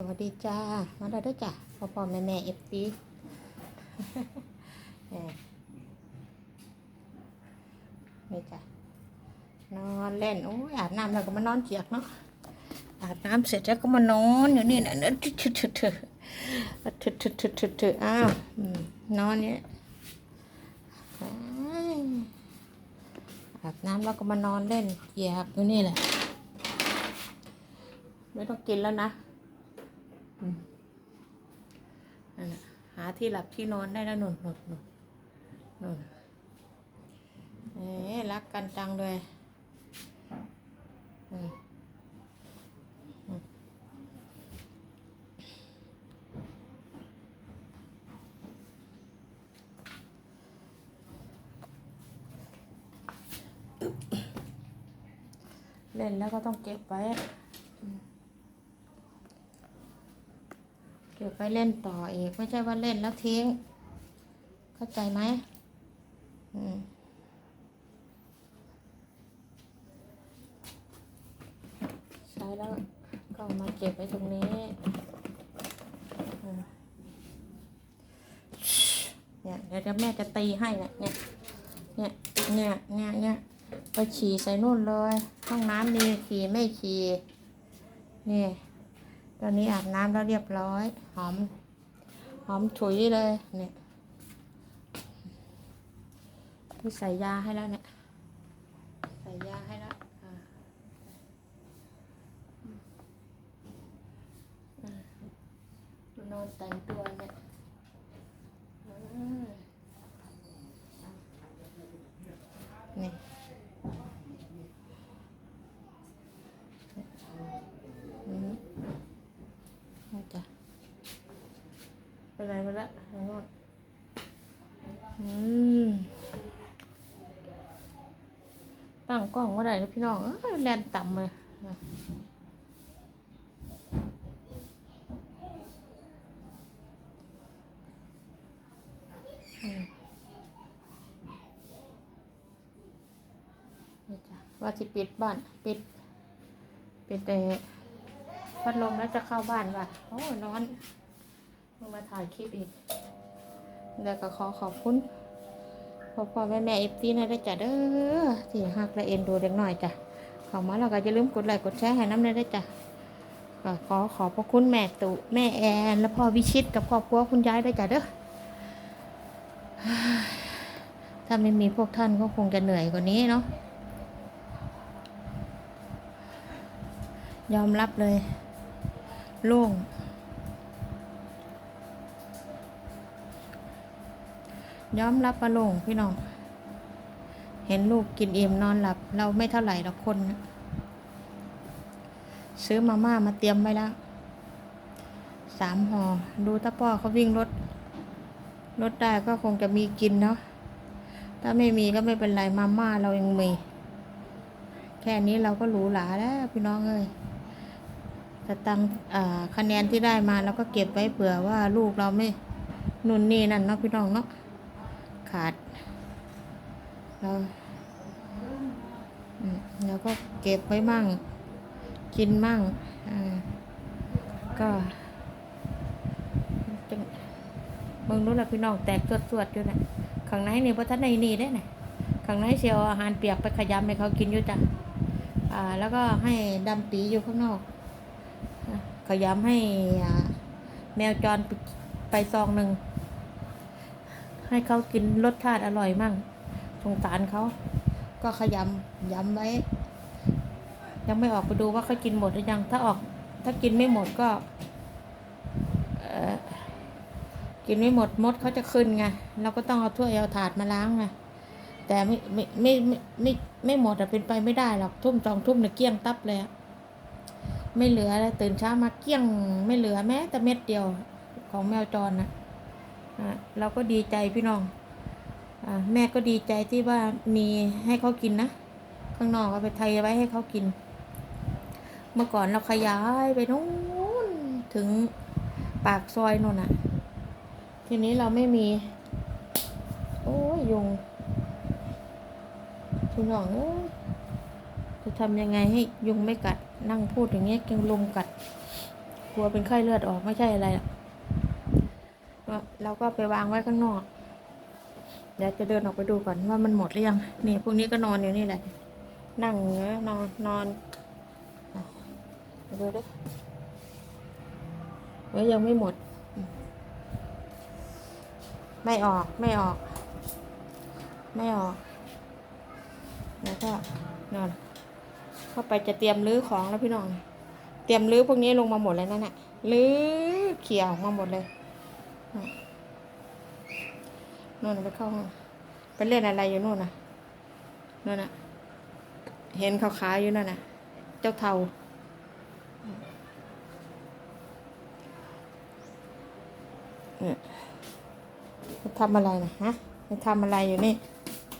สวัสดีจ้า มาได้ด้วยจ้ะพ่อพ่อแม่แม่เอฟซีนี่จ้ะนอนเล่นโอ้ยอาบน้ำแล้วก็มานอนเจียกเนาะ อาบน้ำเสร็จแล้วก็มานอนอยู่นี่นะเนอะทึทึทึทึทึทึทึทึทึอ้าวอืมนอนเนี่ยอายอาบน้ำแล้วก็มานอนเล่นเจียกอยู่นี่แหละ ไม่ต้องกินแล้วนะ นั่นน่ะหาที่หลับที่นอนได้แล้วหนุนหนุนหนุนหนุนเอ๊รักกันจังเลยเล่นแล้วก็ต้องเก็บไว้ เก็บไว้เล่นต่ออีก ไม่ใช่ว่าเล่นแล้วทิ้ง เข้าใจไหมอืมใช้แล้วก็มาเก็บไว้ตรงนี้เนี่ยเดี๋ยวแม่จะตีให้เนี่ยเนี่ยเนี่ยเนี่ยเนี่ยไปฉี่ใส่นู่นเลยห้องน้ำมีฉี่ไม่ฉี่นี่ ตอนนี้อาบน้ำแล้วเรียบร้อย หอม หอมฉุยเลยเนี่ยที่ใส่ยาให้แล้วเนี่ย ใส่ยาให้แล้วนอนแต่งตัวเนี่ยอ่านี่อืม นี่จ้ะ เป็นไรไปละทางโน้นอืมตั้งกล้องว่าได้เลยพี่น้องเอ้ยแลนต่ำเลยว่าที่ปิดบ้าน ปิด ปิดแต่พัดลมแล้วจะเข้าบ้านว่ะโอ้ร้อน งมาถ่ายคลิปอีก แล้วก็ขอขอบคุณพ่อพ่อแม่แม่เอฟซีนะได้จ้ะเด้อที่หักและเอ็นดูเด็กหน่อยจ้ะข้ามาแล้วก็อย่าลืมกดไลค์กดแชร์ให้น้ำได้ด้จ้ะก็ขอขอบพระคุณแม่ตุแม่แอนและพ่อวิชิตกับครอบครัวคุณยายได้จ้ะเด้อถ้าไม่มีพวกท่านก็คงจะเหนื่อยกว่านี้เนาะยอมรับเลย โล่ง ยอมรับว่าโลงพี่น้อง เห็นลูกกินอิ่มนอนหลับ เราไม่เท่าไหร่หรอกคน ซื้อมาม่ามาเตรียมไว้แล้วสามห่อดูถ้าพ่อเขาวิ่งรถรถได้ก็คงจะมีกินเนาะถ้าไม่มีก็ไม่เป็นไรมาม่าเรายังมีแค่นี้เราก็หรูหราแล้วพี่น้องเอ้ยสตังค์คะแนนที่ได้มาเราก็เก็บไว้เผื่อว่าลูกเราไม่นุ่นนี่นั่นเนาะพี่น้องเนาะ ขาดเราเราก็เก็บไว้มั่ง กินมั่งก็จังเบิ่งรู้ละพี่น้องแตกสวดๆอยู่นะข้างในนี่พระท่านในนี่ได้นะข้างในเชียวอาหารเปียกไปขยำให้เขากินอยู่จ้ะอ่า แล้วก็ให้ดำปีอยู่ข้างนอกขยำให้แมวจรไปซองหนึ่ง ให้เขากินรสชาติอร่อยมั่งสงสารเขา ก็ขยำย้ำไว้ ยังไม่ออกไปดูว่าเขากินหมดหรือยัง ถ้าออก ถ้ากินไม่หมดก็เออกินไม่หมดมดเขาจะขึ้นไงเราก็ต้องเอาถ้วยเอาถาดมาล้างไงแต่ไม่ไม่ไม่ไม่ไม่ไม่หมดอะเป็นไปไม่ได้หรอกทุ่มสองทุ่มเนี่ยเกลี้ยงตับเลยไม่เหลือแล้วตื่นเช้ามาเกลี้ยงไม่เหลือแม้แต่เม็ดเดียวของแมวจรนะ่ะ เราก็ดีใจพี่น้องอแม่ก็ดีใจที่ว่ามีให้เขากินนะ ข้างนอกเอาไปไทยไว้ให้เขากิน เมื่อก่อนเราขยายไปนู้นถึงปากซอยนู่นน่ะทีนี้เราไม่มี โอ้ยยุงพี่น้องเอ้ยจะทำยังไงให้ยุงไม่กัดนั่งพูดอย่างเงี้ยเกงลมกัดคลัวเป็นไข้เลือดออกไม่ใช่อะไรหรอก เราก็ไปวางไว้ข้างนอกเดี๋ยวจะเดินออกไปดูก่อนว่ามันหมดหรือยังนี่พวกนี้ก็นอนอยู่นี่แหละ นั่งเนื้อนอนนอนดูดิเฮ้ยยังไม่หมด ไม่ออกไม่ออก ไม่ออก แล้วก็นอนเข้าไปจะเตรียมรื้อของแล้วพี่น้อง เตรียมรื้อพวกนี้ลงมาหมดเลยนั่นน่ะรื้อเขี่ยออกมาหมดเลย นู่นไปเข้าห้องไปเล่นอะไรอยู่นู่นน่ะนู่นน่ะ เห็นเขาขายอยู่นั่นน่ะ เจ้าเทาเนี่ยทำอะไรนะฮะทำอะไรอยู่นี่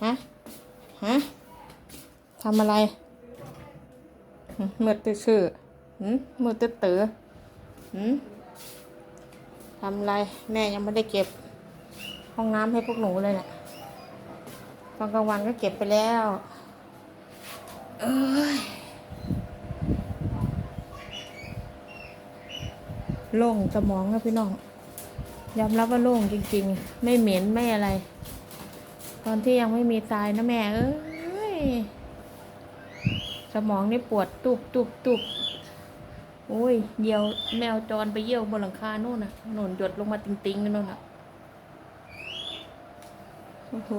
ฮะ ฮะทำอะไรหึมืดตื้อชื่อหืมมืดตื้อตื้อทำอะไร แม่ยังไม่ได้เก็บ ห้องน้ำให้พวกหนูเลยเนะี่ยตอนกลางวันก็เก็บไปแล้ว เอ้ยโล่งสมองนะพี่น้องยอมรับว่าโล่งจริง ๆ ไม่เหม็นไม่อะไร ตอนที่ยังไม่มีตายนะแม่เอ้ยสมองนี่ปวดตุบตุบตุบโอ้ยเยี่ยวแมวจรไปเยี่ยวบนหลังคาโน่นน่ะหน่นหยดลงมาติงติงๆกันโน่นน่ะ โอ้โห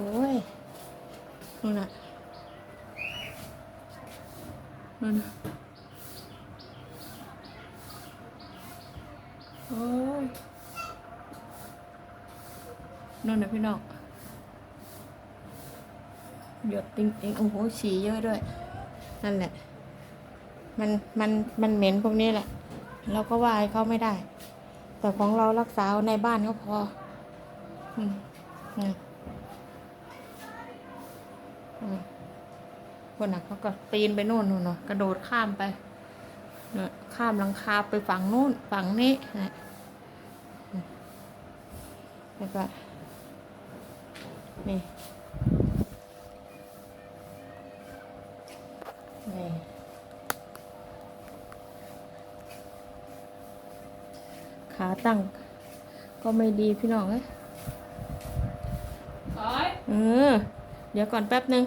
นู่นน่ะนู่นน่ะโอ้ยนู่นน่ะพี่น้องหยดติงติงโอ้โหฉี่เยอะด้วย นั่นแหละ มันมันมันเหม็นพวกนี้แหละ เราก็ว่าให้เขาไม่ได้ แต่ของเรารักษาในบ้านก็พอ อืมอืมอืม คนน่ะเขาก็ปีนไปโน่นนู่นน่ะกระโดดข้ามไปเนี่ยข้ามหลังคาไปฝั่งนู้นฝั่งนี้นะอืมแล้วก็นี่นี่ขาตั้ง ก็ไม่ดีพี่น้องเอ้ยโอ้ยเออ เดี๋ยวก่อนแป๊บนึง